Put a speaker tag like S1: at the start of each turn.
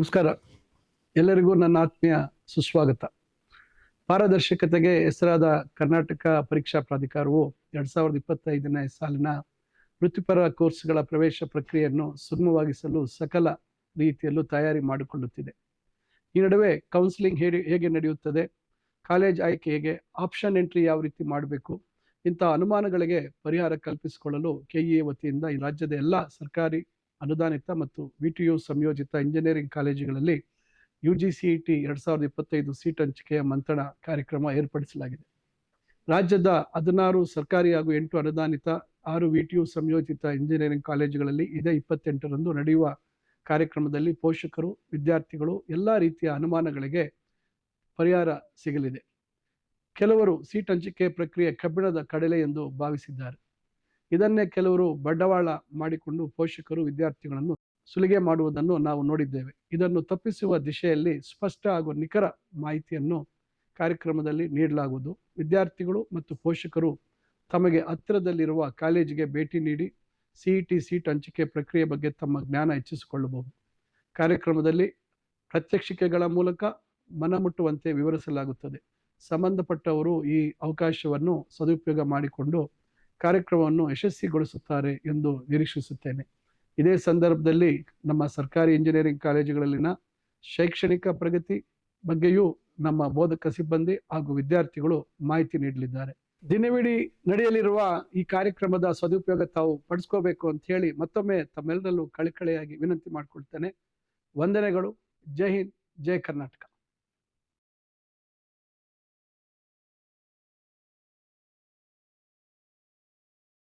S1: ನಮಸ್ಕಾರ. ಎಲ್ಲರಿಗೂ ನನ್ನ ಆತ್ಮೀಯ ಸುಸ್ವಾಗತ. ಪಾರದರ್ಶಕತೆಗೆ ಹೆಸರಾದ ಕರ್ನಾಟಕ ಪರೀಕ್ಷಾ ಪ್ರಾಧಿಕಾರವು ಎರಡ್ ಸಾವಿರದ ಇಪ್ಪತ್ತೈದನೇ ಸಾಲಿನ ವೃತ್ತಿಪರ ಕೋರ್ಸ್ಗಳ ಪ್ರವೇಶ ಪ್ರಕ್ರಿಯೆಯನ್ನು ಸುಗಮವಾಗಿಸಲು ಸಕಲ ರೀತಿಯಲ್ಲೂ ತಯಾರಿ ಮಾಡಿಕೊಳ್ಳುತ್ತಿದೆ. ಈ ನಡುವೆ ಕೌನ್ಸಿಲಿಂಗ್ ಹೇಗೆ ಹೇಗೆ ನಡೆಯುತ್ತದೆ ಕಾಲೇಜ್ ಆಯ್ಕೆ ಹೇಗೆ ಆಪ್ಷನ್ ಎಂಟ್ರಿ ಯಾವ ರೀತಿ ಮಾಡಬೇಕು ಇಂಥ ಅನುಮಾನಗಳಿಗೆ ಪರಿಹಾರ ಕಲ್ಪಿಸಿಕೊಳ್ಳಲು ಕೆಇಎ ವತಿಯಿಂದ ಈ ರಾಜ್ಯದ ಎಲ್ಲ ಸರ್ಕಾರಿ ಅನುದಾನಿತ ಮತ್ತು ವಿಟಿಯು ಸಂಯೋಜಿತ ಇಂಜಿನಿಯರಿಂಗ್ ಕಾಲೇಜುಗಳಲ್ಲಿ ಯು ಜಿ ಸಿ ಟಿ ಎರಡು ಸಾವಿರದ ಇಪ್ಪತ್ತೈದು ಸೀಟ್ ಹಂಚಿಕೆಯ ಮಂಥನ ಕಾರ್ಯಕ್ರಮ ಏರ್ಪಡಿಸಲಾಗಿದೆ. ರಾಜ್ಯದ ಹದಿನಾರು ಸರ್ಕಾರಿ ಹಾಗೂ ಎಂಟು ಅನುದಾನಿತ, ಆರು ವಿಟಿಯು ಸಂಯೋಜಿತ ಇಂಜಿನಿಯರಿಂಗ್ ಕಾಲೇಜುಗಳಲ್ಲಿ ಇದೇ ಇಪ್ಪತ್ತೆಂಟರಂದು ನಡೆಯುವ ಕಾರ್ಯಕ್ರಮದಲ್ಲಿ ಪೋಷಕರು, ವಿದ್ಯಾರ್ಥಿಗಳು ಎಲ್ಲ ರೀತಿಯ ಅನುಮಾನಗಳಿಗೆ ಪರಿಹಾರ ಸಿಗಲಿದೆ. ಕೆಲವರು ಸೀಟ್ ಹಂಚಿಕೆ ಪ್ರಕ್ರಿಯೆ ಕಬ್ಬಿಣದ ಕಡಲೆ ಎಂದು ಭಾವಿಸಿದ್ದಾರೆ. ಇದನ್ನೇ ಕೆಲವರು ಬಂಡವಾಳ ಮಾಡಿಕೊಂಡು ಪೋಷಕರು ವಿದ್ಯಾರ್ಥಿಗಳನ್ನು ಸುಲಿಗೆ ಮಾಡುವುದನ್ನು ನಾವು ನೋಡಿದ್ದೇವೆ. ಇದನ್ನು ತಪ್ಪಿಸುವ ದಿಶೆಯಲ್ಲಿ ಸ್ಪಷ್ಟ ಹಾಗೂ ನಿಖರ ಮಾಹಿತಿಯನ್ನು ಕಾರ್ಯಕ್ರಮದಲ್ಲಿ ನೀಡಲಾಗುವುದು. ವಿದ್ಯಾರ್ಥಿಗಳು ಮತ್ತು ಪೋಷಕರು ತಮಗೆ ಹತ್ತಿರದಲ್ಲಿರುವ ಕಾಲೇಜಿಗೆ ಭೇಟಿ ನೀಡಿ ಸಿಇಟಿ ಸೀಟ್ ಹಂಚಿಕೆ ಪ್ರಕ್ರಿಯೆ ಬಗ್ಗೆ ತಮ್ಮ ಜ್ಞಾನ ಹೆಚ್ಚಿಸಿಕೊಳ್ಳಬಹುದು. ಕಾರ್ಯಕ್ರಮದಲ್ಲಿ ಪ್ರತ್ಯಕ್ಷಿಕೆಗಳ ಮೂಲಕ ಮನಮುಟ್ಟುವಂತೆ ವಿವರಿಸಲಾಗುತ್ತದೆ. ಸಂಬಂಧಪಟ್ಟವರು ಈ ಅವಕಾಶವನ್ನು ಸದುಪಯೋಗ ಮಾಡಿಕೊಂಡು ಕಾರ್ಯಕ್ರಮವನ್ನು ಯಶಸ್ವಿಗೊಳಿಸುತ್ತಾರೆ ಎಂದು ನಿರೀಕ್ಷಿಸುತ್ತೇನೆ. ಇದೇ ಸಂದರ್ಭದಲ್ಲಿ ನಮ್ಮ ಸರ್ಕಾರಿ ಇಂಜಿನಿಯರಿಂಗ್ ಕಾಲೇಜುಗಳಲ್ಲಿನ ಶೈಕ್ಷಣಿಕ ಪ್ರಗತಿ ಬಗ್ಗೆಯೂ ನಮ್ಮ ಬೋಧಕ ಸಿಬ್ಬಂದಿ ಹಾಗೂ ವಿದ್ಯಾರ್ಥಿಗಳು ಮಾಹಿತಿ ನೀಡಲಿದ್ದಾರೆ. ದಿನವಿಡೀ ನಡೆಯಲಿರುವ ಈ ಕಾರ್ಯಕ್ರಮದ ಸದುಪಯೋಗ ತಾವು ಪಡಿಸ್ಕೋಬೇಕು ಅಂತ ಹೇಳಿ ಮತ್ತೊಮ್ಮೆ ತಮ್ಮೆಲ್ಲರಲ್ಲೂ ಕಳಕಳಿಯಾಗಿ ವಿನಂತಿ ಮಾಡಿಕೊಳ್ತೇನೆ. ವಂದನೆಗಳು. ಜೈ ಹಿಂದ್, ಜೈ ಕರ್ನಾಟಕ.